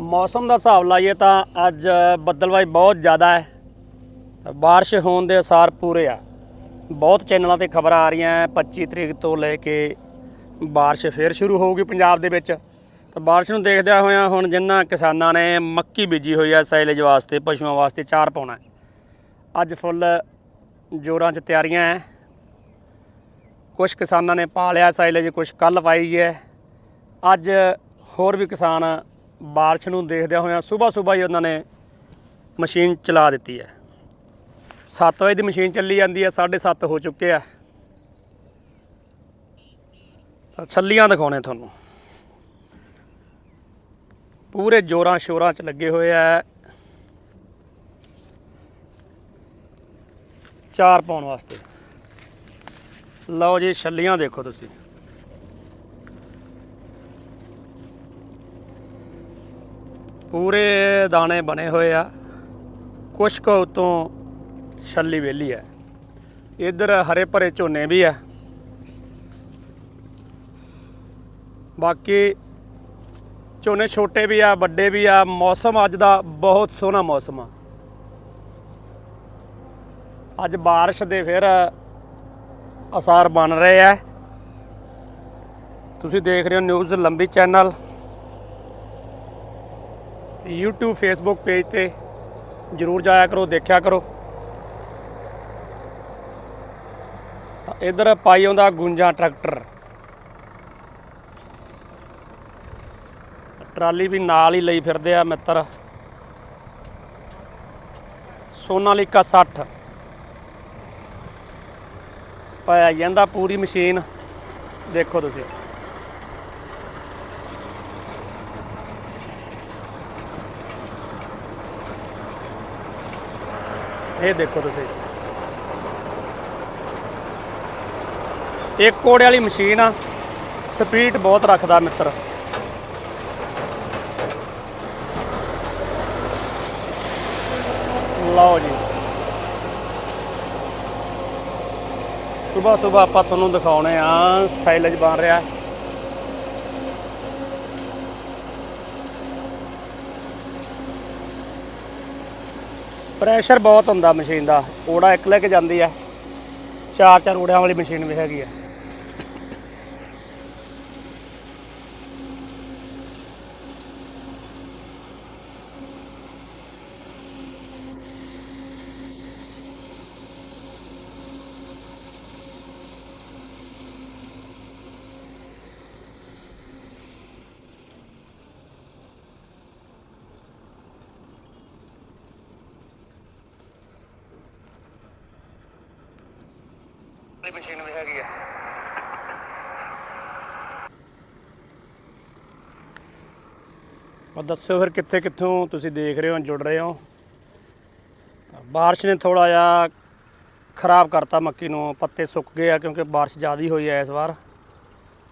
ਮੌਸਮ ਦਾ ਹਿਸਾਬ ਲਾਈਏ ਤਾਂ ਅੱਜ ਬੱਦਲਵਾਈ ਬਹੁਤ ਜ਼ਿਆਦਾ ਹੈ। ਬਾਰਿਸ਼ ਹੋਣ ਦੇ ਅਸਾਰ ਪੂਰੇ ਆ। ਬਹੁਤ ਚੈਨਲਾਂ ਤੇ ਖਬਰਾਂ ਆ ਰਹੀਆਂ ਹੈ। 25 ਤਰੀਕ ਤੋਂ ਲੈ ਕੇ ਬਾਰਿਸ਼ ਫੇਰ ਸ਼ੁਰੂ ਹੋਊਗੀ ਪੰਜਾਬ ਦੇ ਵਿੱਚ। ਤਾਂ ਬਾਰਿਸ਼ ਨੂੰ ਦੇਖਦਿਆਂ ਹੋਇਆਂ ਹੁਣ ਜਿਨ੍ਹਾਂ ਕਿਸਾਨਾਂ ਨੇ ਮੱਕੀ ਬੀਜੀ ਹੋਈ ਹੈ ਸਾਈਲੇਜ ਵਾਸਤੇ, ਪਸ਼ੂਆਂ ਵਾਸਤੇ ਚਾਰ ਪਾਉਣਾ ਅੱਜ ਫੁੱਲ ਜੋਰਾਂ 'ਚ ਤਿਆਰੀਆਂ ਹੈ। ਕੁਝ ਕਿਸਾਨਾਂ ਨੇ ਪਾ ਲਿਆ ਸਾਈਲੇਜ ਕੁਝ ਕੱਲ ਪਾਈ ਹੈ। ਅੱਜ ਹੋਰ ਵੀ ਕਿਸਾਨ ਬਾਰਿਸ਼ ਨੂੰ ਦੇਖਦਿਆਂ ਹੋਇਆਂ ਸਵੇਰ ਸਵੇਰ ਹੀ ਉਹਨਾਂ ਨੇ ਮਸ਼ੀਨ ਚਲਾ ਦਿੱਤੀ ਹੈ। 7 ਵਜੇ ਦੀ ਮਸ਼ੀਨ ਚੱਲੀ ਜਾਂਦੀ ਹੈ 7:30 ਹੋ ਚੁੱਕੇ ਆ। ਛੱਲੀਆਂ ਦਿਖਾਉਣੇ ਤੁਹਾਨੂੰ। ਪੂਰੇ ਜੋਰਾਂ ਸ਼ੋਰਾਂ 'ਚ ਲੱਗੇ ਹੋਏ ਆ। ਚਾਰ ਪਾਉਣ ਵਾਸਤੇ। ਲਓ ਜੀ, ਛੱਲੀਆਂ ਦੇਖੋ ਤੁਸੀਂ। ਪੂਰੇ ਦਾਣੇ ਬਣੇ ਹੋਏ ਆ। ਕੁਛ ਕੁ ਉਤੋਂ ਛੱਲੀ ਵਿਹਲੀ ਹੈ। ਇੱਧਰ ਹਰੇ ਭਰੇ ਝੋਨੇ ਵੀ ਆ ਬਾਕੀ ਝੋਨੇ ਛੋਟੇ ਵੀ ਆ, ਵੱਡੇ ਵੀ ਆ। ਮੌਸਮ ਅੱਜ ਦਾ ਬਹੁਤ ਸੋਹਣਾ ਮੌਸਮ ਆ। ਅੱਜ ਬਾਰਿਸ਼ ਦੇ ਫਿਰ ਅਸਾਰ ਬਣ ਰਹੇ ਆ। ਤੁਸੀਂ ਦੇਖ ਰਹੇ ਹੋ news Lambi channel. YouTube, Facebook page ਤੇ ਜਰੂਰ ਜਾਇਆ ਕਰੋ, ਦੇਖਿਆ ਕਰੋ। ਤਾਂ ਇਧਰ ਪਾਈ ਆਉਂਦਾ ਗੁੰਜਾ ਟਰੈਕਟਰ। ਟਰਾਲੀ ਵੀ ਨਾਲ ਹੀ ਲਈ ਫਿਰਦੇ ਆ ਮਿੱਤਰ। ਸੋਨਾਲੀਕਾ 60 ਪਾਇਆ ਜਾਂਦਾ ਪੂਰੀ ਮਸ਼ੀਨ। ਦੇਖੋ ਤੁਸੀਂ। ਇਹ ਦੇਖੋ ਤੁਸੀਂ। ਇੱਕ ਕੋੜੇ ਵਾਲੀ ਮਸ਼ੀਨ ਆ। ਸਪੀਡ ਬਹੁਤ ਰੱਖਦਾ ਮਿੱਤਰ। ਲਓ ਜੀ। ਸਵੇਰ ਸਵੇਰ ਆਪਾਂ ਤੁਹਾਨੂੰ ਦਿਖਾਉਣੇ ਆ। ਸਾਈਲੇਜ ਬਣ ਰਿਹਾ। ਪ੍ਰੈਸ਼ਰ ਬਹੁਤ ਹੁੰਦਾ ਮਸ਼ੀਨ ਦਾ। ਓੜਾ ਇੱਕ ਲੈ ਕੇ ਜਾਂਦੀ ਹੈ ਚਾਰ ਚਾਰ ਓੜਿਆਂ ਵਾਲੀ ਮਸ਼ੀਨ ਵੀ ਹੈਗੀ ਹੈ ਦੱਸਿਓ ਫਿਰ ਕਿੱਥੇ ਕਿੱਥੋਂ ਤੁਸੀਂ ਦੇਖ ਰਹੇ ਹੋ ਜੁੜ ਰਹੇ ਹੋ। ਬਾਰਿਸ਼ ਨੇ ਥੋੜਾ ਜਿਹਾ ਖਰਾਬ ਕਰਤਾ ਮੱਕੀ ਨੂੰ, ਪੱਤੇ ਸੁੱਕ ਗਏ ਆ ਕਿਉਂਕਿ ਬਾਰਿਸ਼ ਜ਼ਿਆਦਾ ਹੋਈ ਹੈ ਇਸ ਵਾਰ।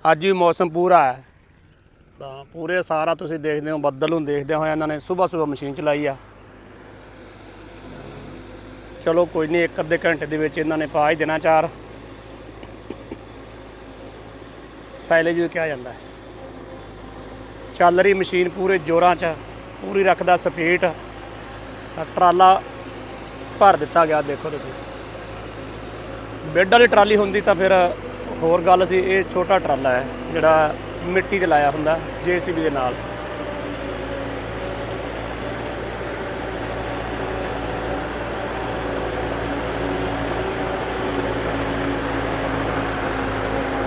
ਅੱਜ ਵੀ ਮੌਸਮ ਪੂਰਾ ਹੈ। ਤਾਂ ਪੂਰੇ ਸਾਰਾ ਤੁਸੀਂ ਦੇਖਦੇ ਹੋ, ਬੱਦਲ ਨੂੰ ਦੇਖਦੇ ਹੋਏ ਇਹਨਾਂ ਨੇ ਸਵੇਰ ਸਵੇਰ ਮਸ਼ੀਨ ਚਲਾਈ ਆ। ਚਲੋ ਕੋਈ ਨਹੀਂ, ਇੱਕ ਅੱਧੇ ਘੰਟੇ ਦੇ ਵਿੱਚ ਇਹਨਾਂ ਨੇ ਪਾ ਹੀ ਦੇਣਾ ਚਾਰ ਸਾਈਲੇਜ ਵੀ ਕਿਹਾ ਜਾਂਦਾ ਹੈ। ਚੱਲ ਰਹੀ ਮਸ਼ੀਨ ਪੂਰੇ ਜ਼ੋਰਾਂ 'ਚ, ਪੂਰੀ ਰੱਖਦਾ ਸਪੀਡ। ਟਰਾਲਾ ਭਰ ਦਿੱਤਾ ਗਿਆ, ਦੇਖੋ ਤੁਸੀਂ। ਬੈੱਡ ਵਾਲੀ ਟਰਾਲੀ ਹੁੰਦੀ ਤਾਂ ਫਿਰ ਹੋਰ ਗੱਲ ਸੀ, ਇਹ ਛੋਟਾ ਟਰਾਲਾ ਹੈ, ਜਿਹੜਾ ਮਿੱਟੀ ਤੇ ਲਾਇਆ ਹੁੰਦਾ, ਜੀਸੀਬੀ ਦੇ ਨਾਲ।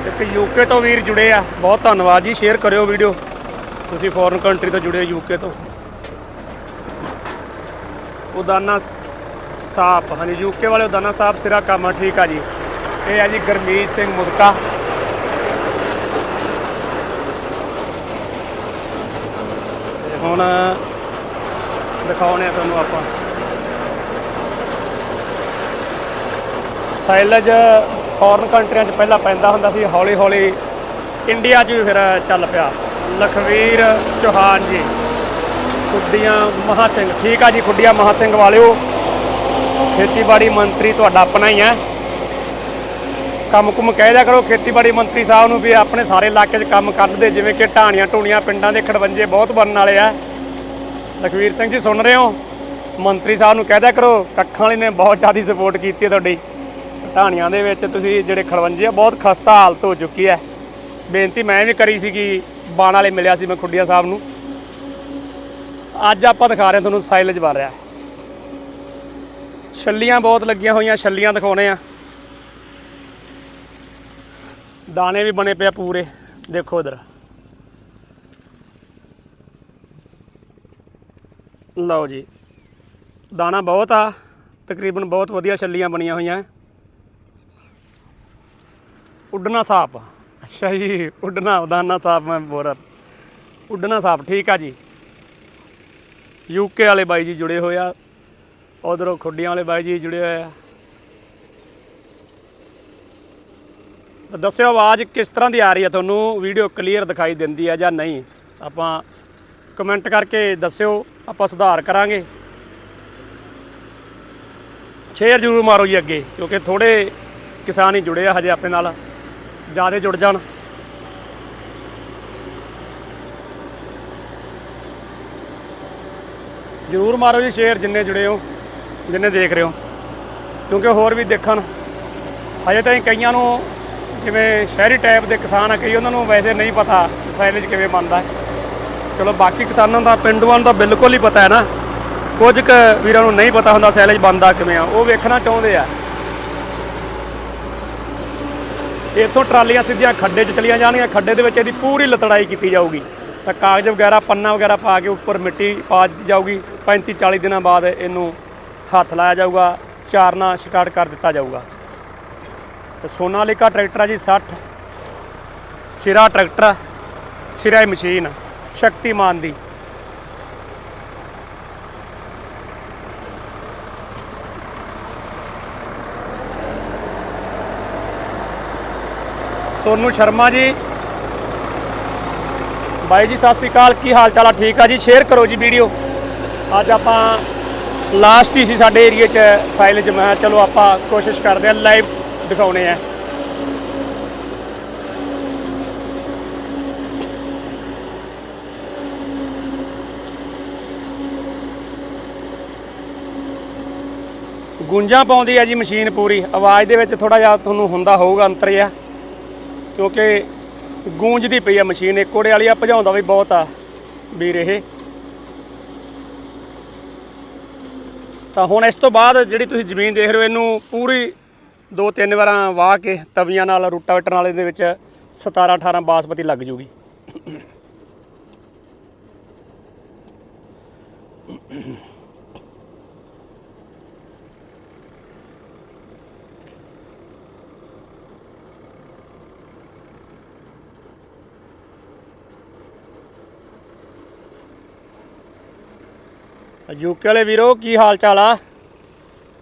ਇੱਕ ਯੂਕੇ ਤੋਂ ਵੀਰ ਜੁੜੇ ਆ, ਬਹੁਤ ਧੰਨਵਾਦ ਜੀ, ਸ਼ੇਅਰ ਕਰਿਓ ਵੀਡੀਓ। ਤੁਸੀਂ ਫੋਰਨ ਕੰਟਰੀ ਤੋਂ ਜੁੜੇ ਯੂਕੇ ਤੋਂ। ਉਦਾਨਾ ਸਾਹਿਬ ਹਾਂਜੀ ਯੂਕੇ ਵਾਲੇ ਉਦਾਨਾ ਸਾਹਿਬ ਸਿਰਾ ਕੰਮ ਠੀਕ ਆ ਜੀ। ਇਹ ਆ ਜੀ ਗਰਮੀਤ ਸਿੰਘ ਮੁਦਕਾ। ਹੁਣ ਦਿਖਾਉਣੇ ਆ ਤੁਹਾਨੂੰ ਆਪਾਂ। ਸਾਇਲਜ ਫੋਰਨ ਕੰਟਰੀਆਂ 'ਚ ਪਹਿਲਾਂ ਪੈਂਦਾ ਹੁੰਦਾ ਸੀ ਹੌਲੀ ਹੌਲੀ ਇੰਡੀਆ 'ਚ ਵੀ ਫਿਰ ਚੱਲ ਪਿਆ। ਲਖਵੀਰ ਚੌਹਾਨ ਜੀ। ਖੁੱਡੀਆਂ ਮਹਾ ਸਿੰਘ। ਠੀਕ ਆ ਜੀ, ਖੁੱਡੀਆਂ ਮਹਾ ਸਿੰਘ ਵਾਲਿਓ। ਖੇਤੀਬਾੜੀ ਮੰਤਰੀ ਤੁਹਾਡਾ ਆਪਣਾ ਹੀ ਹੈ ਕੰਮ ਕੁਮ ਕਹਿ ਦਿਆ ਕਰੋ, ਖੇਤੀਬਾੜੀ ਮੰਤਰੀ ਸਾਹਿਬ ਨੂੰ ਵੀ ਆਪਣੇ ਸਾਰੇ ਇਲਾਕੇ 'ਚ ਕੰਮ ਕਰਦੇ ਜਿਵੇਂ ਕਿ ਢਾਣੀਆਂ ਟੂਣੀਆਂ ਪਿੰਡਾਂ ਦੇ ਖੜਵੰਜੇ ਬਹੁਤ ਬਣਨ ਵਾਲੇ ਆ। ਲਖਵੀਰ ਸਿੰਘ ਜੀ, ਸੁਣ ਰਹੇ ਹੋ? ਮੰਤਰੀ ਸਾਹਿਬ ਨੂੰ ਕਹਿ ਦਿਆ ਕਰੋ, ਕੱਖਾਂ ਵਾਲੀ ਨੇ ਬਹੁਤ ਜ਼ਿਆਦਾ ਸਪੋਰਟ ਕੀਤੀ ਹੈ ਤੁਹਾਡੀ। ਢਾਣੀਆਂ ਦੇ ਵਿੱਚ ਤੁਸੀਂ ਜਿਹੜੇ ਖੜਵੰਜੇ ਆ, ਬਹੁਤ ਖਸਤਾ ਹਾਲਤ ਹੋ ਚੁੱਕੀ ਹੈ। ਬੇਨਤੀ ਮੈਂ ਵੀ ਕਰੀ ਸੀ ਕਿ ਬਾਣ ਵਾਲੇ ਮਿਲਿਆ ਸੀ ਮੈਂ ਖੁੱਡੀਆਂ ਸਾਹਿਬ ਨੂੰ। ਅੱਜ ਆਪਾਂ ਦਿਖਾ ਰਹੇ ਹਾਂ ਤੁਹਾਨੂੰ ਸਾਈਲਜ ਬਣ ਰਿਹਾ। ਛੱਲੀਆਂ ਬਹੁਤ ਲੱਗੀਆਂ ਹੋਈਆਂ, ਛੱਲੀਆਂ ਦਿਖਾਉਣੇ ਆ। ਦਾਣੇ ਵੀ ਬਣੇ ਪਿਆ ਪੂਰੇ, ਦੇਖੋ ਇਧਰ। ਲਓ ਜੀ, ਦਾਣਾ ਬਹੁਤ ਆ, ਤਕਰੀਬਨ ਬਹੁਤ ਵਧੀਆ ਛੱਲੀਆਂ ਬਣੀਆਂ ਹੋਈਆਂ। ਉੱਡਣਾ ਸਾਪ ਅੱਛਾ ਜੀ, ਉੱਡਣਾ ਦਾਣਾ ਸਾਹਿਬ, ਮੈਂ ਬੋਰਾ ਉੱਡਣਾ ਸਾਹਿਬ, ਠੀਕ ਆ ਜੀ। ਯੂਕੇ ਵਾਲੇ ਬਾਈ ਜੀ ਜੁੜੇ ਹੋਏ ਆ। ਉਧਰੋਂ ਖੁੱਡੀਆਂ ਵਾਲੇ ਬਾਈ ਜੀ ਜੁੜੇ ਹੋਏ ਆ। ਦੱਸਿਓ ਆਵਾਜ਼ ਕਿਸ ਤਰ੍ਹਾਂ ਦੀ ਆ ਰਹੀ ਹੈ ਤੁਹਾਨੂੰ ਵੀਡੀਓ ਕਲੀਅਰ ਦਿਖਾਈ ਦਿੰਦੀ ਹੈ ਜਾਂ ਨਹੀਂ? ਆਪਾਂ ਕਮੈਂਟ ਕਰਕੇ ਦੱਸਿਓ, ਆਪਾਂ ਸੁਧਾਰ ਕਰਾਂਗੇ। ਸ਼ੇਅਰ ਜ਼ਰੂਰ ਮਾਰੋ ਜੀ ਅੱਗੇ, ਕਿਉਂਕਿ ਥੋੜੇ ਕਿਸਾਨ ਹੀ ਜੁੜੇ ਆ ਹਜੇ ਆਪਣੇ ਨਾਲ। ਜ਼ਿਆਦਾ ਜੁੜ ਜਾਣ। ਜ਼ਰੂਰ ਮਾਰੋ ਜੀ ਸ਼ੇਅਰ ਜਿੰਨੇ ਜੁੜੇ ਹੋ, ਜਿੰਨੇ ਦੇਖ ਰਹੇ ਹੋ। ਕਿਉਂਕਿ ਹੋਰ ਵੀ ਦੇਖਣ। ਹਜੇ ਤਾਂ ਕਈਆਂ ਨੂੰ ਜਿਵੇਂ ਸ਼ਹਿਰੀ ਟਾਈਪ ਦੇ ਕਿਸਾਨ ਆ, ਕਈ ਉਹਨਾਂ ਨੂੰ ਵੈਸੇ ਨਹੀਂ ਪਤਾ ਸਾਈਲੇਜ ਕਿਵੇਂ ਬਣਦਾ ਚਲੋ ਬਾਕੀ ਕਿਸਾਨਾਂ ਦਾ, ਪਿੰਡੂਆਂ ਨੂੰ ਤਾਂ ਬਿਲਕੁਲ ਹੀ ਪਤਾ ਹੈ ਨਾ। ਕੁਝ ਕੁ ਵੀਰਾਂ ਨੂੰ ਨਹੀਂ ਪਤਾ ਹੁੰਦਾ ਸਾਈਲੇਜ ਬਣਦਾ ਕਿਵੇਂ ਆ। ਉਹ ਵੇਖਣਾ ਚਾਹੁੰਦੇ ਆ। ਇੱਥੋਂ ਟਰਾਲੀਆਂ ਸਿੱਧੀਆਂ ਖੱਡੇ 'ਚ ਚਲੀਆਂ ਜਾਣਗੀਆਂ ਖੱਡੇ ਦੇ ਵਿੱਚ ਇਹਦੀ ਪੂਰੀ ਲਤੜਾਈ ਕੀਤੀ ਜਾਊਗੀ। ਤਾਂ ਕਾਗਜ਼ ਵਗੈਰਾ ਪੰਨਾ ਵਗੈਰਾ ਪਾ ਕੇ ਉੱਪਰ ਮਿੱਟੀ ਪਾ ਦਿੱਤੀ ਜਾਊਗੀ। 35 40 ਦਿਨਾਂ ਬਾਅਦ ਇਹਨੂੰ ਹੱਥ ਲਾਇਆ ਜਾਊਗਾ ਚਾਰਨਾ ਸਟਾਰਟ ਕਰ ਦਿੱਤਾ ਜਾਊਗਾ। ਤੇ ਸੋਨਾਲੀਕਾ ਟਰੈਕਟਰ ਆ ਜੀ 60 ਸਿਰਾ ਟਰੈਕਟਰ ਆ, ਸਿਰਾ ਮਸ਼ੀਨ ਸ਼ਕਤੀਮਾਨ ਦੀ। ਸੋਨੂ ਸ਼ਰਮਾ ਜੀ। ਬਾਈ ਜੀ, ਸਤਿ ਸ੍ਰੀ ਅਕਾਲ। ਕੀ ਹਾਲ ਚਾਲ ਆ? ਠੀਕ ਆ ਜੀ? ਸ਼ੇਅਰ ਕਰੋ ਜੀ ਵੀਡੀਓ। ਅੱਜ ਆਪਾਂ ਲਾਸਟ ਹੀ ਸੀ ਸਾਡੇ ਏਰੀਏ 'ਚ ਸਾਈਲੇਜ ਮੈਂ ਚਲੋ ਆਪਾਂ ਕੋਸ਼ਿਸ਼ ਕਰਦੇ ਆ ਲਾਈਵ ਦਿਖਾਉਣੇ ਆ। ਗੁੰਜਾਂ ਪਾਉਂਦੀ ਆ ਜੀ ਮਸ਼ੀਨ ਪੂਰੀ। ਆਵਾਜ਼ ਦੇ ਵਿੱਚ ਥੋੜਾ ਜਿਹਾ ਤੁਹਾਨੂੰ ਹੁੰਦਾ ਹੋਊਗਾ ਅੰਤਰ ਜਿਹਾ। ਕਿਉਂਕਿ ਗੂੰਜਦੀ ਪਈ ਆ ਮਸ਼ੀਨ, ਇਹ ਕੋੜੇ ਵਾਲੀ ਆ, ਭਜਾਉਂਦਾ ਵੀ ਬਹੁਤ ਆ ਵੀਰ ਇਹ। ਤਾਂ ਹੁਣ ਇਸ ਤੋਂ ਬਾਅਦ ਜਿਹੜੀ ਤੁਸੀਂ ਜ਼ਮੀਨ ਦੇਖ ਰਹੇ ਹੋ, ਇਹਨੂੰ ਪੂਰੀ ਦੋ ਤਿੰਨ ਵਾਰਾਂ ਵਾਹ ਕੇ ਤਵੀਆਂ ਨਾਲ, ਰੂਟਾਵੇਟਰ ਵਾਲੇ ਇਹਦੇ ਵਿੱਚ 17 18 ਬਾਸਮਤੀ ਲੱਗ ਜੂਗੀ। ਯੂਕੇ ਵਾਲੇ ਵੀਰੋ, ਕੀ ਹਾਲ ਚਾਲ ਆ?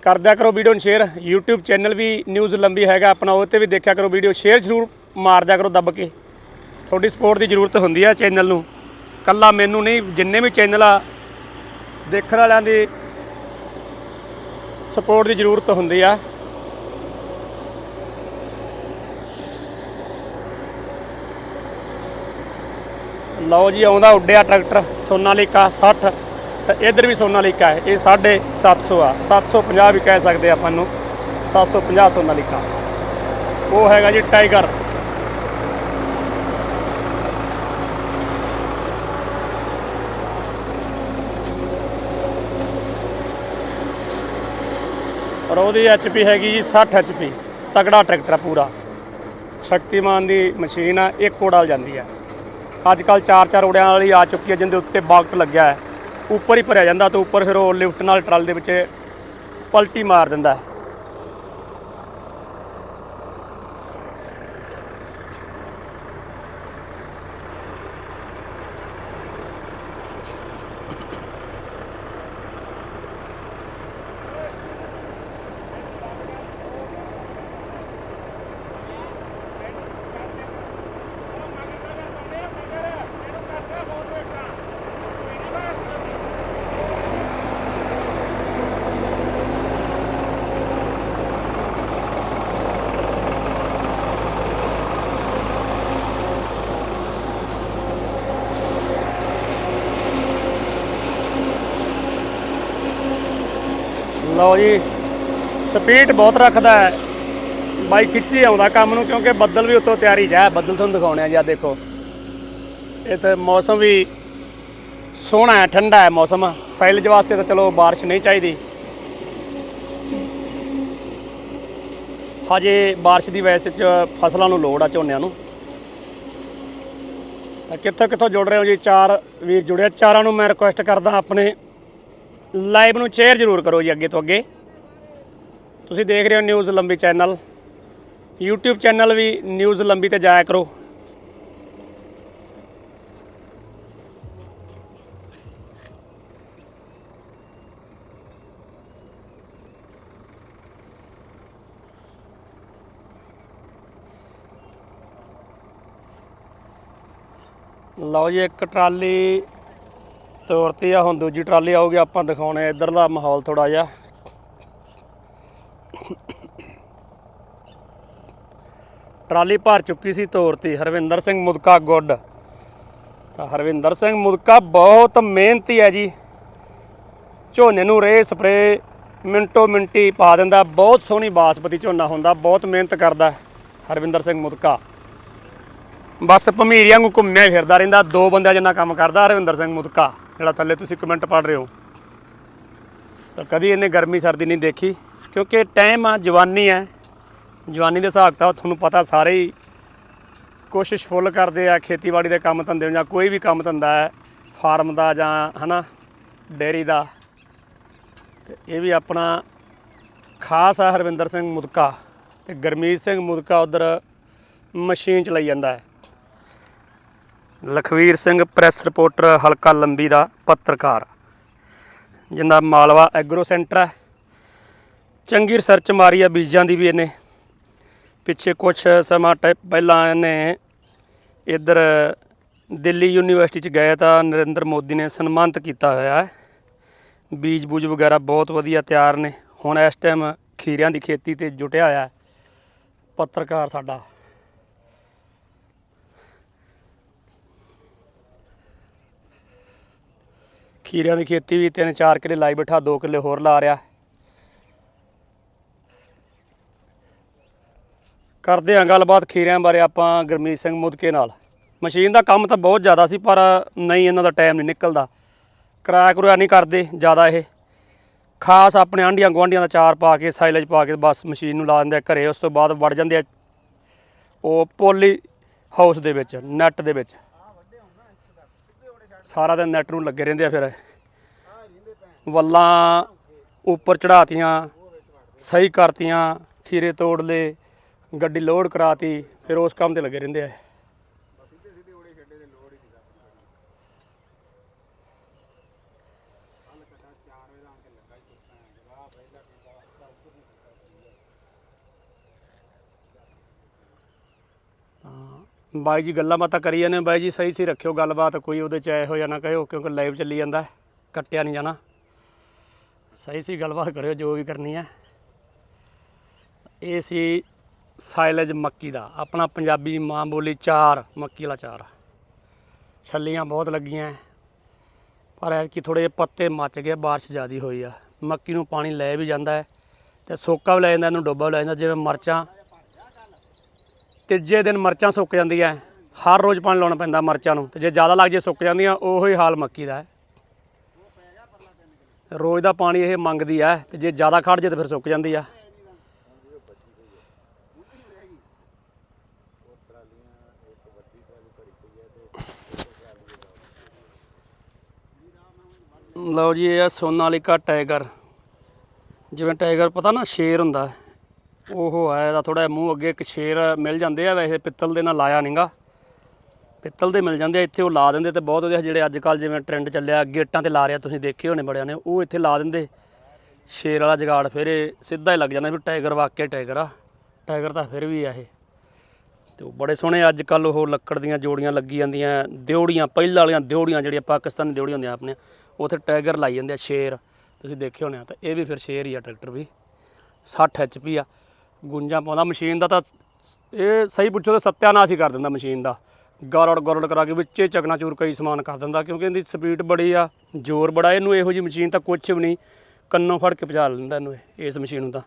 ਕਰਦਿਆ ਕਰੋ ਵੀਡੀਓ ਨੂੰ ਸ਼ੇਅਰ YouTube ਚੈਨਲ ਵੀ ਨਿਊਜ਼ ਲੰਬੀ ਹੈਗਾ ਆਪਣਾ ਉਹ ਤੇ ਵੀ ਦੇਖਿਆ ਕਰੋ ਵੀਡੀਓ। ਸ਼ੇਅਰ ਜ਼ਰੂਰ ਮਾਰਦਿਆ ਕਰੋ ਦੱਬ ਕੇ। ਤੁਹਾਡੀ ਸਪੋਰਟ ਦੀ ਜ਼ਰੂਰਤ ਹੁੰਦੀ ਆ ਚੈਨਲ ਨੂੰ। ਕੱਲਾ ਮੈਨੂੰ ਨਹੀਂ, ਜਿੰਨੇ ਵੀ ਚੈਨਲ ਆ, ਦੇਖਣ ਵਾਲਿਆਂ ਦੀ ਸਪੋਰਟ ਦੀ ਜ਼ਰੂਰਤ ਹੁੰਦੀ ਆ। ਲਓ ਜੀ, ਆਉਂਦਾ ਉੱਡਿਆ ਟਰੈਕਟਰ, ਸੋਨਾਲੀਕਾ 60 ਤਾਂ ਇਧਰ ਵੀ ਸੋਨਾਲੀਕਾ ਹੈ, ਇਹ 750 ਆ 750 ਵੀ ਕਹਿ ਸਕਦੇ ਆਪਾਂ ਨੂੰ 750 ਸੋਨਾਲੀਕਾ ਉਹ ਹੈਗਾ ਜੀ ਟਾਈਗਰ। ਔਰ ਉਹਦੀ ਐਚਪੀ ਹੈਗੀ ਜੀ 60 ਐਚਪੀ ਤਕੜਾ ਟਰੈਕਟਰ ਆ ਪੂਰਾ। ਸ਼ਕਤੀਮਾਨ ਦੀ ਮਸ਼ੀਨ ਆ, ਇੱਕ ਕੋੜਾਲ ਜਾਂਦੀ ਆ। ਅੱਜ ਕੱਲ ਚਾਰ ਚਾਰ ਓੜਿਆਂ ਵਾਲੀ ਆ ਚੁੱਕੀ ਹੈ ਜਿੰਦੇ ਉੱਤੇ ਬਾਕਟ ਲੱਗਿਆ ਹੈ। ਉੱਪਰ ਹੀ ਭਰਿਆ ਜਾਂਦਾ ਤੇ ਉੱਪਰ ਫਿਰ ਉਹ ਲਿਫਟ ਨਾਲ ਟਰਾਲ ਦੇ ਵਿੱਚ ਪਲਟੀ ਮਾਰ ਦਿੰਦਾ। ਲਓ ਜੀ, ਸਪੀਡ ਬਹੁਤ ਰੱਖਦਾ ਹੈ। ਬਾਈ ਖਿੱਚੀ ਆਉਂਦਾ ਕੰਮ ਨੂੰ, ਕਿਉਂਕਿ ਬੱਦਲ ਵੀ ਉੱਤੋਂ ਤਿਆਰੀ 'ਚ ਹੈ। ਬੱਦਲ ਤੁਹਾਨੂੰ ਦਿਖਾਉਣੇ ਆ ਜੀ ਦੇਖੋ। ਇੱਥੇ ਮੌਸਮ ਵੀ ਸੋਹਣਾ ਹੈ, ਠੰਡਾ ਹੈ ਮੌਸਮ। ਸਾਈਲਜ ਵਾਸਤੇ ਤਾਂ ਚਲੋ ਬਾਰਿਸ਼ ਨਹੀਂ ਚਾਹੀਦੀ। ਹਜੇ ਬਾਰਿਸ਼ ਦੀ ਵਜ੍ਹਾ ਚ ਫਸਲਾਂ ਨੂੰ ਲੋੜ ਆ ਝੋਨਿਆਂ ਨੂੰ। ਤਾਂ ਕਿੱਥੋਂ ਕਿੱਥੋਂ ਜੁੜ ਰਹੇ ਹੋ ਜੀ? ਚਾਰ ਵੀਰ ਜੁੜਿਆ ਚਾਰਾਂ ਨੂੰ ਮੈਂ ਰਿਕੁਐਸਟ ਕਰਦਾ ਆਪਣੇ ਲਾਈਵ ਨੂੰ ਸ਼ੇਅਰ ਜ਼ਰੂਰ ਕਰੋ ਜੀ ਅੱਗੇ ਤੋਂ ਅੱਗੇ। ਤੁਸੀਂ ਦੇਖ ਰਹੇ ਹੋ news Lambi channel. YouTube channel ਵੀ ਨਿਊਜ਼ ਲੰਬੀ ਤੇ ਜਾਇਆ ਕਰੋ। ਲਓ ਜੀ, ਇੱਕ ਟਰਾਲੀ ਤੋਰਤੀ ਆ, ਹੁਣ ਦੂਜੀ ਟਰਾਲੀ ਆਊਗੀ, ਆਪਾਂ ਦਿਖਾਉਣੇ ਇਧਰਲਾ ਮਾਹੌਲ ਥੋੜਾ ਜਿਹਾ। ਟਰਾਲੀ ਭਰ ਚੁੱਕੀ ਸੀ ਤੋਰਤੀ ਹਰਵਿੰਦਰ ਸਿੰਘ ਮੁਦਕਾ ਗੁੱਡ। ਤਾਂ ਹਰਵਿੰਦਰ ਸਿੰਘ ਮੁਦਕਾ ਬਹੁਤ ਮਿਹਨਤੀ ਹੈ ਜੀ। ਝੋਨੇ ਨੂੰ ਰੇ ਸਪਰੇ ਮਿੰਟੋ ਮਿੰਟੀ ਪਾ ਦਿੰਦਾ, ਬਹੁਤ ਸੋਹਣੀ ਬਾਸਪਤੀ ਝੋਨਾ ਹੁੰਦਾ, ਬਹੁਤ ਮਿਹਨਤ ਕਰਦਾ ਹਰਵਿੰਦਰ ਸਿੰਘ ਮੁਦਕਾ। ਬਸ ਭਮੀਰੀਆਂ ਨੂੰ ਘੁੰਮਿਆ ਫਿਰਦਾ ਰਹਿੰਦਾ, ਦੋ ਬੰਦਿਆਂ ਜਿੰਨਾ ਕੰਮ ਕਰਦਾ ਹਰਵਿੰਦਰ ਸਿੰਘ ਮੁਦਕਾ। ਜਿਹੜਾ ਥੱਲੇ ਤੁਸੀਂ ਕਮੈਂਟ ਪੜ੍ਹ ਰਹੇ ਹੋ। ਤਾਂ ਕਦੀ ਇਹਨੇ ਗਰਮੀ ਸਰਦੀ ਨਹੀਂ ਦੇਖੀ, ਕਿਉਂਕਿ ਟਾਈਮ ਆ, ਜਵਾਨੀ ਹੈ ਜਵਾਨੀ ਦੇ ਹਿਸਾਬ ਤਾਂ ਤੁਹਾਨੂੰ ਪਤਾ ਸਾਰੇ ਹੀ ਕੋਸ਼ਿਸ਼ ਫੁੱਲ ਕਰਦੇ ਆ, ਖੇਤੀਬਾੜੀ ਦੇ ਕੰਮ ਧੰਦੇ ਜਾਂ ਕੋਈ ਵੀ ਕੰਮ ਧੰਦਾ ਹੈ, ਫਾਰਮ ਦਾ ਜਾਂ ਹਨਾ, ਡੇਅਰੀ ਦਾ। ਤੇ ਇਹ ਵੀ ਆਪਣਾ ਖਾਸ ਆ ਹਰਵਿੰਦਰ ਸਿੰਘ ਮੁਦਕਾ ਤੇ ਗਰਮੀਤ ਸਿੰਘ ਮੁਦਕਾ ਉਧਰ ਮਸ਼ੀਨ ਚਲਾਈ ਜਾਂਦਾ ਹੈ। ਲਖਵੀਰ ਸਿੰਘ ਪ੍ਰੈਸ ਰਿਪੋਰਟਰ, ਹਲਕਾ ਲੰਬੀ ਦਾ ਪੱਤਰਕਾਰ। ਜਿੰਦਾ ਮਾਲਵਾ ਐਗਰੋ ਸੈਂਟਰ ਹੈ। ਚੰਗੀ ਰਿਸਰਚ ਮਾਰੀ ਆ ਬੀਜਾਂ ਦੀ ਵੀ ਇਹਨੇ। ਪਿੱਛੇ ਕੁਝ ਸਮਾਂ ਟੈ- ਪਹਿਲਾਂ ਇਹਨੇ ਇੱਧਰ ਦਿੱਲੀ ਯੂਨੀਵਰਸਿਟੀ ਚ ਗਏ ਤਾਂ ਨਰਿੰਦਰ ਮੋਦੀ ਨੇ ਸਨਮਾਨਿਤ ਕੀਤਾ ਹੋਇਆ ਹੈ। ਬੀਜ ਬੂਜ ਵਗੈਰਾ ਬਹੁਤ ਵਧੀਆ ਤਿਆਰ ਨੇ। ਹੁਣ ਇਸ ਟਾਈਮ ਖੀਰਿਆਂ ਦੀ ਖੇਤੀ ਤੇ ਜੁਟਿਆ ਹੋਇਆ ਪੱਤਰਕਾਰ ਸਾਡਾ। ਖੀਰਿਆਂ ਦੀ ਖੇਤੀ ਵੀ ਤਿੰਨ ਚਾਰ ਕਿੱਲੇ ਲਾਈ ਬੈਠਾ 2 ਕਿੱਲੇ ਹੋਰ ਲਾ ਰਿਹਾ ਕਰਦੇ ਹਾਂ ਗੱਲਬਾਤ ਖੀਰਿਆਂ ਬਾਰੇ ਆਪਾਂ ਗੁਰਮੀਤ ਸਿੰਘ ਮੁਦਕੇ ਨਾਲ। ਮਸ਼ੀਨ ਦਾ ਕੰਮ ਤਾਂ ਬਹੁਤ ਜ਼ਿਆਦਾ ਸੀ, ਪਰ ਨਹੀਂ ਇਹਨਾਂ ਦਾ ਟਾਈਮ ਨਹੀਂ ਨਿਕਲਦਾ। ਕਿਰਾਇਆ ਕਰੂਆ ਨਹੀਂ ਕਰਦੇ ਜ਼ਿਆਦਾ ਇਹ। ਖਾਸ ਆਪਣੇ ਆਂਢੀਆਂ ਗੁਆਂਢੀਆਂ ਦਾ ਚਾਰ ਪਾ ਕੇ, ਸਾਈਲੇਜ ਪਾ ਕੇ ਬਸ ਮਸ਼ੀਨ ਨੂੰ ਲਾ ਦਿੰਦੇ ਆ ਘਰੇ, ਉਸ ਤੋਂ ਬਾਅਦ ਵੜ ਜਾਂਦੇ ਆ ਉਹ ਪੋਲੀ ਹਾਊਸ ਦੇ ਵਿੱਚ, ਨੈਟ ਦੇ ਵਿੱਚ। ਸਾਰਾ ਦਿਨ ਨੈਟ ਨੂੰ ਲੱਗੇ ਰਹਿੰਦੇ ਆ ਫਿਰ। ਵੱਲਾਂ ਉੱਪਰ ਚੜਾਤੀਆਂ ਸਹੀ ਕਰਤੀਆਂ, ਖੀਰੇ ਤੋੜ ਲਏ, ਗੱਡੀ ਲੋਡ ਕਰਾਤੀ, ਫਿਰ ਉਸ ਕੰਮ ਤੇ ਲੱਗੇ ਰਹਿੰਦੇ ਆ। ਬਾਈ ਜੀ ਗੱਲਾਂ ਬਾਤਾਂ ਕਰੀ ਜਾਂਦੇ ਬਾਈ ਜੀ ਸਹੀ ਸੀ, ਰੱਖਿਓ ਗੱਲਬਾਤ, ਕੋਈ ਉਹਦੇ ਚ ਇਹੋ ਜਿਹਾ ਨਾ ਕਹਿਓ ਕਿਉਂਕਿ ਲਾਈਵ ਚੱਲੀ ਜਾਂਦਾ ਕੱਟਿਆ ਨਹੀਂ ਜਾਣਾ। ਸਹੀ ਸੀ, ਗੱਲਬਾਤ ਕਰਿਓ, ਜੋ ਵੀ ਕਰਨੀ ਹੈ। ਇਹ ਸੀ ਸਾਈਲਜ ਮੱਕੀ ਦਾ, ਆਪਣਾ ਪੰਜਾਬੀ ਮਾਂ ਬੋਲੀ ਚਾਰ, ਮੱਕੀ ਵਾਲਾ ਚਾਰ। ਛੱਲੀਆਂ ਬਹੁਤ ਲੱਗੀਆਂ ਪਰ ਐਤਕੀ ਥੋੜੇ ਜਿਹੇ ਪੱਤੇ ਮੱਚ ਗਏ, ਬਾਰਿਸ਼ ਜ਼ਿਆਦੀ ਹੋਈ ਆ। ਮੱਕੀ ਨੂੰ ਪਾਣੀ ਲੈ ਵੀ ਜਾਂਦਾ ਹੈ, ਤੇ ਸੋਕਾ ਵੀ ਲੈ ਜਾਂਦਾ, ਇਹਨੂੰ ਡੋਬਾ ਵੀ ਲੈ ਜਾਂਦਾ, ਜਿਵੇਂ ਮਰਚਾਂ ਤੀਜੇ ਦਿਨ ਮਰਚਾਂ ਸੁੱਕ ਜਾਂਦੀਆਂ, ਹਰ ਰੋਜ਼ ਪਾਣੀ ਲਾਉਣਾ ਪੈਂਦਾ ਮਰਚਾਂ ਨੂੰ, ਤੇ ਜੇ ਜ਼ਿਆਦਾ ਲੱਗ ਜੇ ਸੁੱਕ ਜਾਂਦੀਆਂ, ਉਹੋ ਹੀ ਹਾਲ ਮੱਕੀ ਦਾ ਹੈ। ਰੋਜ਼ ਦਾ ਪਾਣੀ ਇਹ ਮੰਗਦੀ ਹੈ, ਤੇ ਜੇ ਜ਼ਿਆਦਾ ਖੜ ਜੇ ਤਾਂ ਫਿਰ ਸੁੱਕ ਜਾਂਦੀ ਆ। ਲਓ ਜੀ, ਇਹ ਆ ਸੋਨਾਲੀਕਾ ਟਾਈਗਰ। ਜਿਵੇਂ ਟਾਈਗਰ, ਪਤਾ ਨਾ ਸ਼ੇਰ ਹੁੰਦਾ ਹੈ। ਉਹ ਹੈ ਇਹਦਾ ਥੋੜਾ ਮੂੰਹ ਅੱਗੇ ਇੱਕ ਸ਼ੇਰ ਮਿਲ ਜਾਂਦੇ ਆ, ਵੈਸੇ ਪਿੱਤਲ ਦੇ ਨਾਲ ਲਾਇਆ ਨਹੀਂਗਾ ਪਿੱਤਲ ਦੇ ਮਿਲ ਜਾਂਦੇ ਆ, ਇੱਥੇ ਉਹ ਲਾ ਦਿੰਦੇ ਤੇ ਬਹੁਤ ਵਧੀਆ ਜਿਹੜੇ ਅੱਜ ਕੱਲ ਜਿਵੇਂ ਟ੍ਰੈਂਡ ਚੱਲਿਆ, ਗੇਟਾਂ ਤੇ ਲਾ ਰਿਆ ਤੁਸੀਂ ਦੇਖੇ ਹੋਣੇ ਬੜਿਆਂ ਨੇ, ਉਹ ਇੱਥੇ ਲਾ ਦਿੰਦੇ। ਸ਼ੇਰ ਵਾਲਾ ਜਗਾੜ ਫਿਰ ਇਹ ਸਿੱਧਾ ਹੀ ਲੱਗ ਜਾਂਦਾ ਵੀ ਟਾਈਗਰ ਵਾਕਿਆ ਟਾਈਗਰ ਆ, ਟਾਈਗਰ ਤਾਂ ਫਿਰ ਵੀ ਆ ਇਹ। ਤੇ ਉਹ ਬੜੇ ਸੋਹਣੇ ਅੱਜ ਕੱਲ ਉਹ ਲੱਕੜ ਦੀਆਂ ਜੋੜੀਆਂ ਲੱਗੀ ਜਾਂਦੀਆਂ ਦਿਉੜੀਆਂ ਪਹਿਲਾਂ ਵਾਲੀਆਂ ਦਿਉੜੀਆਂ ਜਿਹੜੀਆਂ ਪਾਕਿਸਤਾਨੀ ਦਿਉੜੀਆਂ ਹੁੰਦੀਆਂ ਆਪਣੇ ਉੱਥੇ ਟਾਈਗਰ ਲਾਈ ਜਾਂਦੇ ਆ ਸ਼ੇਰ, ਤੁਸੀਂ ਦੇਖੇ ਹੋਣੇ ਆ ਤਾਂ ਇਹ ਵੀ ਫਿਰ ਸ਼ੇਰ ਹੀ ਆ ਟਰੈਕਟਰ ਵੀ 60 ਐਚਪੀ ਆ। ਗੁੰਜਾਂ ਪਾਉਂਦਾ ਮਸ਼ੀਨ ਦਾ ਤਾਂ ਇਹ ਸਹੀ ਪੁੱਛੋ ਤਾਂ ਸੱਤਿਆਨਾਸ਼ ਹੀ ਕਰ ਦਿੰਦਾ ਮਸ਼ੀਨ ਦਾ। ਗਰੜ ਗਰੜ ਕਰਾ ਕੇ ਵਿੱਚੇ ਚਕਨਾਚੂਰ ਕਈ ਸਮਾਨ ਕਰ ਦਿੰਦਾ ਕਿਉਂਕਿ ਇਹਦੀ ਸਪੀਡ ਬੜੀ ਆ ਜ਼ੋਰ ਬੜਾ ਇਹਨੂੰ ਇਹੋ ਜੀ ਮਸ਼ੀਨ ਤਾਂ ਕੁਛ ਵੀ ਨਹੀਂ ਕੰਨੋਂ ਫੜ ਕੇ ਭਜਾ ਲੈਂਦਾ ਇਹਨੂੰ ਇਹ, ਇਸ ਮਸ਼ੀਨ ਨੂੰ ਤਾਂ।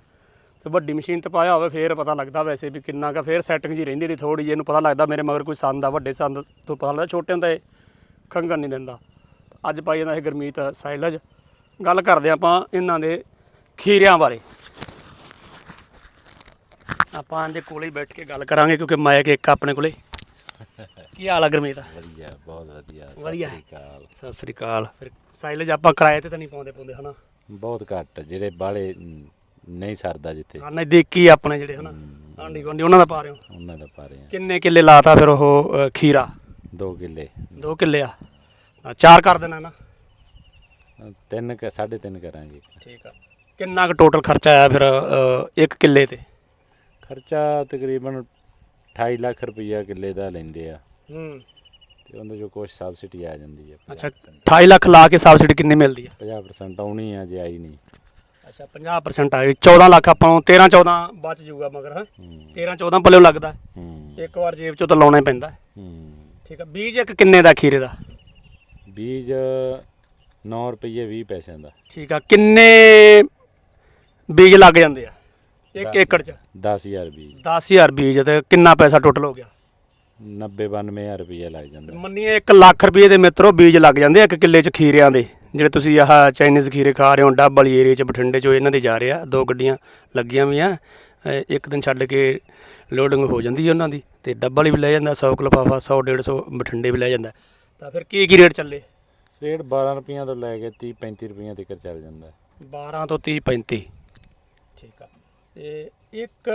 ਤੇ ਵੱਡੀ ਮਸ਼ੀਨ ਤੇ ਪਾਇਆ ਹੋਵੇ ਫੇਰ ਪਤਾ ਲੱਗਦਾ ਵੈਸੇ ਵੀ ਕਿੰਨਾ ਕਾ ਫੇਰ ਸੈਟਿੰਗ ਜੀ ਰਹਿੰਦੀ ਦੀ ਥੋੜੀ ਜਿਹੀ ਇਹਨੂੰ ਪਤਾ ਲੱਗਦਾ ਮੇਰੇ ਮਗਰ ਕੋਈ ਸੰਦ ਆ ਵੱਡੇ ਸੰਦ ਤੋਂ ਪਤਾ ਲੱਗਦਾ ਛੋਟੇ ਹੁੰਦਾ ਇਹ ਖੰਗਣ ਨਹੀਂ ਦਿੰਦਾ। ਅੱਜ ਪਾਈ ਜਾਂਦਾ ਇਹ ਗਰਮੀਤ ਸਾਈਲਜ ਗੱਲ ਕਰਦੇ ਆਪਾਂ ਇਹਨਾਂ ਦੇ ਖੀਰਿਆਂ ਬਾਰੇ। ਆਪਾਂ ਇਹਦੇ ਕੋਲੇ ਹੀ ਬੈਠ ਕੇ ਗੱਲ ਕਰਾਂਗੇ ਕਿਉਂਕਿ ਮਾਇਕ ਇੱਕ ਆਪਣੇ ਕੋਲੇ। ਕੀ ਹਾਲ ਆ ਗਰਮੀਤ? ਵਧੀਆ ਬਹੁਤ ਵਧੀਆ। ਸਤਿ ਵਧੀਆ। ਸ੍ਰੀ ਅਕਾਲ। ਸਤਿ ਸ੍ਰੀ ਅਕਾਲ। ਫਿਰ ਸਾਈਲਜ ਆਪਾਂ ਕਿਰਾਏ ਤੇ ਤਾਂ ਨਹੀਂ ਪਾਉਂਦੇ ਪਾਉਂਦੇ ਹਨਾ? ਬਹੁਤ ਘੱਟ ਜਿਹੜੇ ਬਾਲੇ ਨਹੀਂ ਸਰਦਾ ਜਿੱਥੇ। ਹਾਂ ਨਜ਼ਦੀਕੀ ਆਪਣੇ ਜਿਹੜੇ ਹਨਾ? ਆਂਢੀ ਗੁਆਂਢੀ ਉਹਨਾਂ ਦਾ ਪਾ ਰਹੇ ਹੋ? ਉਹਨਾਂ ਦਾ ਪਾ ਰਹੇ ਕਿੰਨੇ ਕਿੱਲੇ ਲਾਤਾ ਫਿਰ ਉਹ ਅ, ਖੀਰਾ? ਆ 2 ਕਿੱਲੇ। 2 ਕਿੱਲੇ ਆ। ਆ, ਚਾਰ ਕਰ ਦੇਣਾ ਨਾ। ਤਿੰਨ ਕ ਸਾਢੇ ਤਿੰਨ ਕਰਾਂਗੇ। ਠੀਕ ਆ। ਕਿੰਨਾ ਕੁ ਟੋਟਲ ਖਰਚਾ ਆਇਆ ਫਿਰ ਅ, ਇੱਕ ਕਿੱਲੇ ਤੇ? ਖਰਚਾ ਤਕਰੀਬਨ 28 ਲੱਖ ਰੁਪਈਆ ਕਿੱਲੇ ਦਾ ਲੈਂਦੇ ਆ। ਹੂੰ। ਤੇ ਉਹਦੇ ਚੋਂ ਕੁਝ ਸਬਸਿਡੀ ਆ ਜਾਂਦੀ ਹੈ ਅੱਛਾ 28 ਲੱਖ ਲਾ ਕੇ ਸਬਸਿਡੀ ਕਿੰਨੀ ਮਿਲਦੀ ਆ? 50% ਆਉਣੀ ਆ ਜੇ ਆਈ ਨਹੀਂ। ਅੱਛਾ 50% ਆ ਗਈ 14 ਲੱਖ ਆਪਾਂ ਨੂੰ 13 14 ਬਚ ਜਾਊਗਾ ਮਗਰ ਹਾਂ। ਹੂੰ। 13 14 ਪੱਲੇ ਲੱਗਦਾ। ਹੂੰ। ਇੱਕ ਵਾਰ ਜੇਬ ਚੋਂ ਤਾਂ ਲਾਉਣਾ ਹੀ ਪੈਂਦਾ। ਹੂੰ। ਠੀਕ ਆ ਬੀਜ ਇੱਕ ਕਿੰਨੇ ਦਾ ਖੀਰੇ ਦਾ? ਬੀਜ 9 ਰੁਪਏ 20 ਪੈਸਿਆਂ ਦਾ। ਠੀਕ ਆ ਕਿੰਨੇ ਬੀਜ ਲੱਗ ਜਾਂਦੇ ਆ? ਇੱਕ ਦਸ। ਏਕੜ ਚ? 10000 ਬੀਜ। 10000 ਬੀਜ ਤੇ ਕਿੰਨਾ ਪੈਸਾ ਟੋਟਲ ਹੋ ਗਿਆ? 90 92000 ਰੁਪਏ ਲੱਗ ਜਾਂਦਾ। ਮੰਨੀਏ 1 ਲੱਖ ਰੁਪਏ ਦੇ ਮਿੱਤਰੋ ਬੀਜ ਲੱਗ ਜਾਂਦੇ ਆ ਇੱਕ ਕਿੱਲੇ ਚ ਖੀਰਿਆਂ ਦੇ। ਜਿਹੜੇ ਤੁਸੀਂ ਆਹ ਚਾਈਨੀਜ਼ ਖੀਰੇ ਖਾ ਰਹੇ ਹੋ ਡੱਬ ਵਾਲੀ ਏਰੀਆ ਚ ਬਠਿੰਡੇ ਚੋਂ ਇਹਨਾਂ ਦੇ ਜਾ ਰਹੇ ਆ। ਦੋ ਗੱਡੀਆਂ ਲੱਗੀਆਂ ਵੀ ਆ ਇੱਕ ਦਿਨ ਛੱਡ ਕੇ ਲੋਡਿੰਗ ਹੋ ਜਾਂਦੀ ਹੈ ਉਹਨਾਂ ਦੀ ਤੇ ਡੱਬ ਵਾਲੀ ਵੀ ਲੈ ਜਾਂਦਾ 100 ਲਫਾਫਾ 100 150 ਬਠਿੰਡੇ ਵੀ ਲੈ ਜਾਂਦਾ। ਤਾਂ ਫਿਰ ਕੀ ਕੀ ਰੇਟ ਚੱਲੇ? ਰੇਟ 12 ਰੁਪਈਆਂ ਤੋਂ ਲੈ ਕੇ 30 35 ਰੁਪਈਆਂ ਤੱਕ ਚੱਲ ਜਾਂਦਾ। ਹੈ। 12 ਤੋਂ 30 35 ਠੀਕ ਆ ਤੇ ਇੱਕ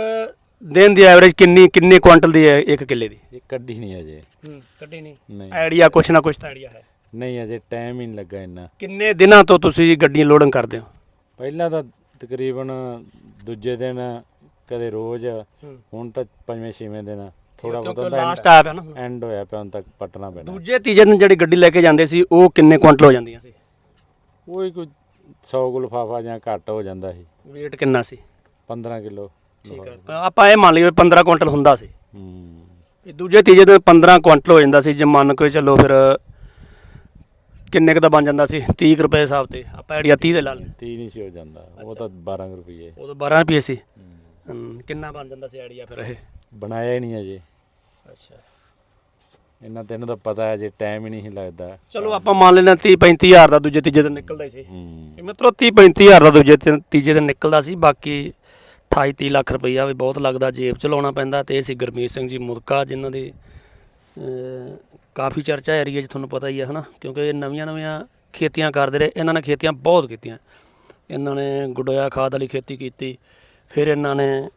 ਦਿਨ ਦੀ ਐਵਰੇਜ ਕਿੰਨੀ ਕਿੰਨੇ ਕੁਆਂਟਲ ਦੀ ਹੈ ਇੱਕ ਕਿੱਲੇ ਦੀ? ਇਹ ਕੱਢੀ ਨਹੀਂ ਅਜੇ ਹੂੰ ਕੱਢੀ ਨਹੀਂ। ਨਹੀਂ। ਆਈਡੀਆ ਕੁਛ ਨਾ ਕੁਛ ਤਾਂ ਆਈਡੀਆ ਹੈ। ਨਹੀਂ ਅਜੇ ਟਾਈਮ ਹੀ ਨਹੀਂ ਲੱਗਾ ਇੰਨਾ। ਕਿੰਨੇ ਦਿਨਾਂ ਤੋਂ ਤੁਸੀਂ ਗੱਡੀਆਂ ਲੋਡਿੰਗ ਕਰਦੇ ਹੋ? ਪਹਿਲਾਂ ਤਾਂ ਤਕਰੀਬਨ ਦੂਜੇ ਦਿਨ ਕਦੇ ਰੋਜ਼ ਹੁਣ ਤਾਂ ਪੰਜਵੇਂ ਛੇਵੇਂ ਦਿਨ। ਥੋੜਾ ਕਿਉਂਕਿ ਬਹੁਤ ਲਾਸਟ ਆਇਆ ਪਿਆ ਨਾ। ਐਂਡ ਹੋਇਆ ਪਿਆ ਹੁਣ ਤੱਕ ਪਟਣਾ ਪੈਣਾ। ਦੂਜੇ ਤੀਜੇ ਦਿਨ ਜਿਹੜੀ ਗੱਡੀ ਲੈ ਕੇ ਜਾਂਦੇ ਸੀ ਉਹ ਕਿੰਨੇ ਕੁਆਂਟਲ ਹੋ ਜਾਂਦੀਆਂ ਸੀ? ਉਹ ਹੀ ਕੋਈ 100 ਕੁ ਲਿਫਾਫਾ ਜਾਂ ਘੱਟ ਹੋ ਜਾਂਦਾ ਸੀ। Weight ਕਿੰਨਾ ਸੀ? 15 ਕਿਲੋ ਠੀਕ ਹੈ ਆਪਾਂ ਇਹ ਮੰਨ ਲਈਏ ਵੀ 15 ਕੁਆਂਟਲ ਹੁੰਦਾ ਸੀ। ਹੂੰ। ਤੇ ਦੂਜੇ ਤੀਜੇ ਦਿਨ 15 ਕੁਆਂਟਲ ਹੋ ਜਾਂਦਾ ਸੀ ਜੇ ਮੰਨ ਕੇ ਚੱਲੋ ਫਿਰ ਕਿੰਨੇ ਕੁ ਦਾ ਬਣ ਜਾਂਦਾ ਸੀ? 30 ਕੁ ਰੁਪਏ ਹਿਸਾਬ ਤੇ। ਆਪਾਂ ਆਈਡੀਆ 30 ਦੇ ਲਾ ਲਏ 30 ਨਹੀਂ ਸੀ ਹੋ ਜਾਂਦਾ। ਉਹ ਤਾਂ 12 ਕੁ ਰੁਪਏ। ਉਦੋਂ 12 ਰੁਪਏ ਸੀ। ਹਮ, ਕਿੰਨਾ ਬਣ ਜਾਂਦਾ ਸੀ ਆਈਡੀਆ ਫਿਰ ਇਹ? ਬਣਾਇਆ ਹੀ ਨਹੀਂ ਅਜੇ ਅੱਛਾ। ਇਹਨਾਂ ਤੈਨੂੰ ਤਾਂ ਪਤਾ ਹੈ ਜੇ ਟਾਈਮ ਹੀ ਨਹੀਂ ਸੀ ਲੱਗਦਾ। ਚਲੋ ਆਪਾਂ ਮੰਨ ਲੈਣਾ 30 35000 ਦਾ ਦੂਜੇ ਤੀਜੇ ਦਿਨ ਨਿਕਲਦਾ ਹੀ ਸੀ। ਹੂੰ। ਇਹ ਮਤਲਬ 30 35000 ਦਾ ਦੂਜੇ ਤੀਜੇ ਦਿਨ ਨਿਕਲਦਾ ਸੀ। ਬਾਕੀ 28 30 ਲੱਖ ਰੁਪਈਆ ਵੀ ਬਹੁਤ ਲੱਗਦਾ, ਜੇਬ ਚ ਲਾਉਣਾ ਪੈਂਦਾ ਤੇ ਇਹ ਸੀ ਗੁਰਮੀਤ ਸਿੰਘ ਜੀ ਮੁਦਕਾ ਜਿਨ੍ਹਾਂ ਦੀ ਕਾਫੀ ਚਰਚਾ ਏਰੀਆ 'ਚ ਤੁਹਾਨੂੰ ਪਤਾ ਹੀ ਹੈ ਹਨਾ? ਕਿਉਂਕਿ ਇਹ ਨਵੀਆਂ ਨਵੀਆਂ ਖੇਤੀਆਂ ਕਰਦੇ ਰਹੇ, ਇਹਨਾਂ ਨੇ ਖੇਤੀਆਂ ਬਹੁਤ ਕੀਤੀਆਂ। ਇਹਨਾਂ ਨੇ ਗੁਡੋਇਆ ਖਾਦ ਵਾਲੀ ਖੇਤੀ ਕੀਤੀ, ਫਿਰ ਇਹਨਾਂ ਨੇ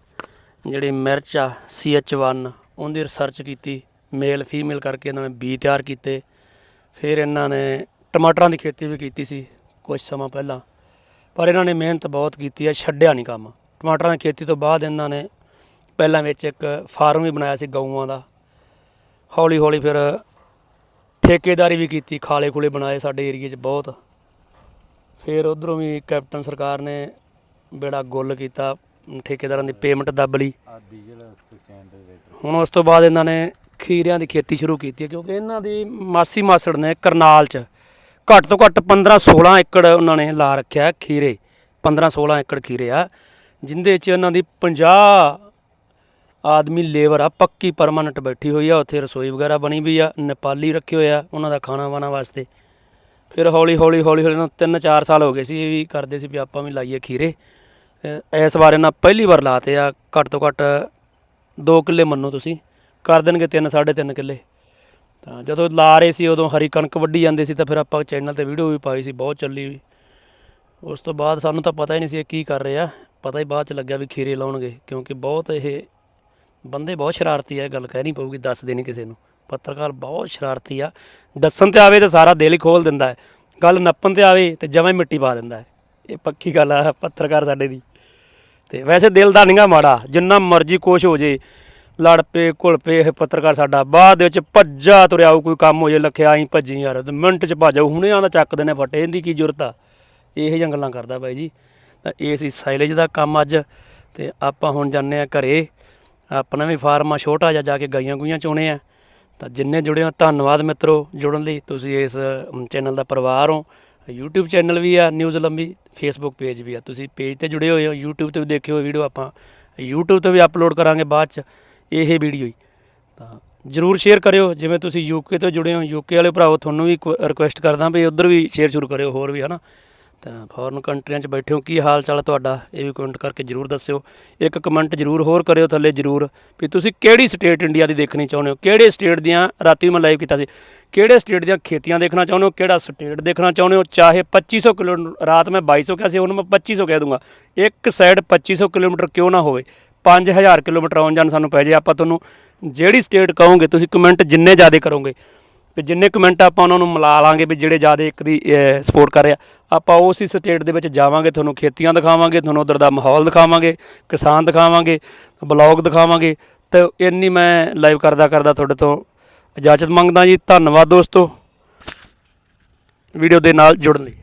ਜਿਹੜੀ ਮਿਰਚ ਆ CH1 ਉਹਦੀ ਰਿਸਰਚ ਕੀਤੀ ਮੇਲ ਫੀਮੇਲ ਕਰਕੇ ਇਹਨਾਂ ਨੇ ਬੀ ਤਿਆਰ ਕੀਤੇ। ਫਿਰ ਇਹਨਾਂ ਨੇ ਟਮਾਟਰਾਂ ਦੀ ਖੇਤੀ ਵੀ ਕੀਤੀ ਸੀ ਕੁਝ ਸਮਾਂ ਪਹਿਲਾਂ, ਪਰ ਇਹਨਾਂ ਨੇ ਮਿਹਨਤ ਬਹੁਤ ਕੀਤੀ ਹੈ ਛੱਡਿਆ ਨਹੀਂ ਕੰਮ। ਟਮਾਟਰਾਂ ਦੀ ਖੇਤੀ ਤੋਂ ਬਾਅਦ ਇਹਨਾਂ ਨੇ ਪਹਿਲਾਂ ਵਿੱਚ ਇੱਕ ਫਾਰਮ ਵੀ ਬਣਾਇਆ ਸੀ ਗਊਆਂ ਦਾ। ਹੌਲੀ ਹੌਲੀ ਫਿਰ ਠੇਕੇਦਾਰੀ ਵੀ ਕੀਤੀ ਖਾਲੇ ਖੁਲੇ ਬਣਾਏ ਸਾਡੇ ਏਰੀਏ 'ਚ ਬਹੁਤ। ਫਿਰ ਉਧਰੋਂ ਵੀ ਕੈਪਟਨ ਸਰਕਾਰ ਨੇ ਬੇੜਾ ਗੁੱਲ ਕੀਤਾ ਠੇਕੇਦਾਰਾਂ ਦੀ ਪੇਮੈਂਟ ਦੱਬ ਲਈ। ਹੁਣ ਉਸ ਤੋਂ ਬਾਅਦ ਇਹਨਾਂ ਨੇ ਖੀਰਿਆਂ ਦੀ ਖੇਤੀ ਸ਼ੁਰੂ ਕੀਤੀ ਕਿਉਂਕਿ ਇਹਨਾਂ ਦੀ ਮਾਸੀ ਮਾਸੜ ਨੇ ਕਰਨਾਲ ਚ ਘੱਟ ਤੋਂ ਘੱਟ 15 16 ਏਕੜ ਉਹਨਾਂ ਨੇ ਲਾ ਰੱਖਿਆ ਖੀਰੇ। 15 16 ਏਕੜ ਖੀਰੇ ਆ। ਜਿੰਦੇ ਚ ਇਹਨਾਂ ਦੀ 50 ਆਦਮੀ ਲੇਬਰ ਆ, ਪੱਕੀ ਪਰਮਾਨੈਂਟ ਬੈਠੀ ਹੋਈ ਆ, ਉੱਥੇ ਰਸੋਈ ਵਗੈਰਾ ਬਣੀ ਵੀ ਆ, ਨੇਪਾਲੀ ਰੱਖੇ ਹੋਏ ਆ, ਉਹਨਾਂ ਦਾ ਖਾਣਾ ਵਾਣਾ ਵਾਸਤੇ। ਫਿਰ ਹੌਲੀ ਹੌਲੀ ਹੌਲੀ ਹੌਲੀ ਨੂੰ 3-4 ਸਾਲ ਹੋ ਗਏ ਸੀ, ਇਹ ਵੀ ਕਰਦੇ ਸੀ ਵੀ ਆਪਾਂ ਵੀ ਲਾਈਏ ਖੀਰੇ। ਇਸ ਵਾਰ ਇਹਨਾਂ ਪਹਿਲੀ ਵਾਰ ਲਾਤੇ ਆ, ਘੱਟ ਤੋਂ ਘੱਟ 2 ਕਿੱਲੇ ਮੰਨੋ ਤੁਸੀਂ, ਕਰ ਦੇਣਗੇ 3 3.5 ਕਿੱਲੇ। ਤਾਂ ਜਦੋਂ ਲਾ ਰਹੇ ਸੀ, ਉਦੋਂ ਹਰੀ ਕਣਕ ਵੱਢੀ ਜਾਂਦੇ ਸੀ, ਤਾਂ ਫਿਰ ਆਪਾਂ ਚੈਨਲ ਤੇ ਵੀਡੀਓ ਵੀ ਪਾਈ ਸੀ, ਬਹੁਤ ਚੱਲੀ ਵੀ ਉਸ ਤੋਂ ਬਾਅਦ ਸਾਨੂੰ ਤਾਂ ਪਤਾ ਹੀ ਨਹੀਂ ਸੀ ਇਹ ਕੀ ਕਰ ਰਹੇ। ਆ ਪਤਾ ਹੀ ਬਾਅਦ ਚ ਲੱਗਿਆ ਵੀ ਖੀਰੇ ਲਾਉਣਗੇ, ਕਿਉਂਕਿ ਬਹੁਤ ਇਹ ਬੰਦੇ ਬਹੁਤ ਸ਼ਰਾਰਤੀ ਆ, ਇਹ ਗੱਲ ਕਹਿ ਨਹੀਂ ਪਊਗੀ ਦੱਸ ਦੇਣੀ ਕਿਸੇ ਨੂੰ। ਪੱਤਰਕਾਰ ਬਹੁਤ ਸ਼ਰਾਰਤੀ ਆ। ਦੱਸਣ ਤੇ ਆਵੇ ਤਾਂ ਸਾਰਾ ਦਿਲ ਹੀ ਖੋਲ ਦਿੰਦਾ ਹੈ। ਗੱਲ ਨੱਪਣ ਤੇ ਆਵੇ ਤੇ ਜਮਾਂ ਮਿੱਟੀ ਪਾ ਦਿੰਦਾ ਹੈ। ਇਹ ਪੱਕੀ ਗੱਲ ਆ, ਪੱਤਰਕਾਰ ਸਾਡੇ ਦੀ। ਤੇ ਵੈਸੇ ਦਿਲ ਦਾ ਨਹੀਂਗਾ ਮਾੜਾ, ਜਿੰਨਾ ਮਰਜ਼ੀ ਕੋਸ਼ ਹੋ ਜੇ, ਲੜ ਪਏ, ਘੁਲ ਪਏ, ਇਹ ਪੱਤਰਕਾਰ ਸਾਡਾ ਬਾਅਦ ਦੇ ਵਿੱਚ ਭੱਜਾ ਤੁਰਿਆ ਕੋਈ ਕੰਮ ਹੋ ਜੇ, ਲਖਿਆ ਆਈ ਭੱਜੀ ਯਾਰ, ਮਿੰਟ ਚ ਭੱਜ ਆਊ, ਹੁਣੇ ਆਂਦਾ ਚੱਕ ਨੇ ਫਟੇ, ਇਹਦੀ ਕੀ ਜ਼ਰੂਰਤ ਆ? ਇਹ ਜਿਹੀਆਂ ਗੱਲਾਂ ਕਰਦਾ ਬਾਈ ਜੀ। ਤਾਂ ਇਹ ਸੀ ਸਾਈਲੇਜ ਦਾ ਕੰਮ ਅੱਜ ਤੇ ਆਪਾਂ ਹੁਣ ਜਾਂਦੇ ਆ ਘਰੇ। ਆਪਣਾ ਵੀ ਫਾਰਮ ਆ ਛੋਟਾ ਜਿਹਾ ਜਾ ਕੇ ਗਾਈਆਂ ਗੁਈਆਂ ਚੋਣੇ ਆ। ਤਾਂ ਜਿੰਨੇ ਜੁੜੇ ਹੋ, ਧੰਨਵਾਦ ਮਿੱਤਰੋ ਜੁੜਨ ਲਈ। ਤੁਸੀਂ ਇਸ ਚੈਨਲ ਦਾ ਪਰਿਵਾਰ ਹੋ। YouTube ਚੈਨਲ ਵੀ ਆ ਨਿਊਜ਼ ਲੰਬੀ Facebook ਪੇਜ ਵੀ ਆ। ਤੁਸੀਂ ਪੇਜ ਤੇ ਜੁੜੇ ਹੋਏ ਹੋ, YouTube ਤੇ ਵੀ ਦੇਖਿਓ ਵੀਡੀਓ ਆਪਾਂ। YouTube ਤੇ ਵੀ ਅਪਲੋਡ ਕਰਾਂਗੇ ਬਾਅਦ ਚ ਇਹ ਵੀਡੀਓ ਹੀ। ਤਾਂ ਜਰੂਰ ਸ਼ੇਅਰ ਕਰਿਓ। ਜਿਵੇਂ ਤੁਸੀਂ ਯੂਕੇ ਤੋਂ ਜੁੜੇ ਹੋ ਯੂਕੇ ਵਾਲੇ ਭਰਾਓ ਤੁਹਾਨੂੰ ਵੀ ਰਿਕੁਐਸਟ ਕਰਦਾ ਵੀ ਉਧਰ ਵੀ ਸ਼ੇਅਰ ਸ਼ੁਰੂ ਕਰਿਓ, ਹੋਰ ਵੀ ਹਨਾ। ਤਾਂ ਫੋਰਨ ਕੰਟਰੀਆਂ 'ਚ ਬੈਠੇ ਹੋ, ਕੀ ਹਾਲ ਚਾਲ ਹੈ ਤੁਹਾਡਾ? ਇਹ ਵੀ ਕਮੈਂਟ ਕਰਕੇ ਜਰੂਰ ਦੱਸਿਓ। ਇੱਕ ਕਮੈਂਟ ਜਰੂਰ ਹੋਰ ਕਰਿਓ ਥੱਲੇ, ਜਰੂਰ। ਵੀ ਤੁਸੀਂ ਕਿਹੜੀ ਸਟੇਟ ਇੰਡੀਆ ਦੀ ਦੇਖਣੀ ਚਾਹੁੰਦੇ ਹੋ? ਕਿਹੜੇ ਸਟੇਟ ਦੀਆਂ, ਰਾਤੀ ਮੈਂ ਲਾਈਵ ਕੀਤਾ ਸੀ, ਕਿਹੜੇ ਸਟੇਟ ਦੀਆਂ ਖੇਤੀਆਂ ਦੇਖਣਾ ਚਾਹੁੰਦੇ ਹੋ? ਕਿਹੜਾ ਸਟੇਟ ਦੇਖਣਾ ਚਾਹੁੰਦੇ ਹੋ? ਚਾਹੇ 2500 ਕਿਲੋਮੀਟਰ ਰਾਤ ਮੈਂ 2200 ਕਿਹਾ ਸੀ ਹੁਣ ਮੈਂ 2500 ਕਹਿ ਦੂੰਗਾ। ਇੱਕ ਸਾਈਡ 2500 ਕਿਲੋਮੀਟਰ ਕਿਉਂ ਨਾ ਹੋਵੇ? 5000 ਕਿਲੋਮੀਟਰ ਆਉਣ ਜਾਣ ਸਾਨੂੰ ਪੈ ਜੇ, ਆਪਾਂ ਤੁਹਾਨੂੰ ਜਿਹੜੀ ਸਟੇਟ ਕਹੋਗੇ, ਤੁਸੀਂ ਕਮੈਂਟ ਜਿੰਨੇ ਜ਼ਿਆਦਾ ਕਰੋਗੇ ਵੀ ਜਿੰਨੇ ਕਮੈਂਟ ਆਪਾਂ ਉਹਨਾਂ ਨੂੰ ਮਿਲਾ ਲਾਂਗੇ ਵੀ ਜਿਹੜੇ ਜ਼ਿਆਦਾ ਇੱਕ ਦੀ ਸਪੋਰਟ ਕਰ ਰਿਹਾ ਆਪਾਂ ਉਸ ਹੀ ਸਟੇਟ ਦੇ ਵਿੱਚ ਜਾਵਾਂਗੇ, ਤੁਹਾਨੂੰ ਖੇਤੀਆਂ ਦਿਖਾਵਾਂਗੇ, ਤੁਹਾਨੂੰ ਉਧਰ ਦਾ ਮਾਹੌਲ ਦਿਖਾਵਾਂਗੇ, ਕਿਸਾਨ ਦਿਖਾਵਾਂਗੇ, ਬਲੌਗ ਦਿਖਾਵਾਂਗੇ, ਤੇ ਇੰਨੀ ਮੈਂ ਲਾਈਵ ਕਰਦਾ ਕਰਦਾ ਤੁਹਾਡੇ ਤੋਂ ਇਜਾਜ਼ਤ ਮੰਗਦਾ ਜੀ। ਧੰਨਵਾਦ ਦੋਸਤੋ। ਵੀਡੀਓ ਦੇ ਨਾਲ ਜੁੜਨ ਲਈ।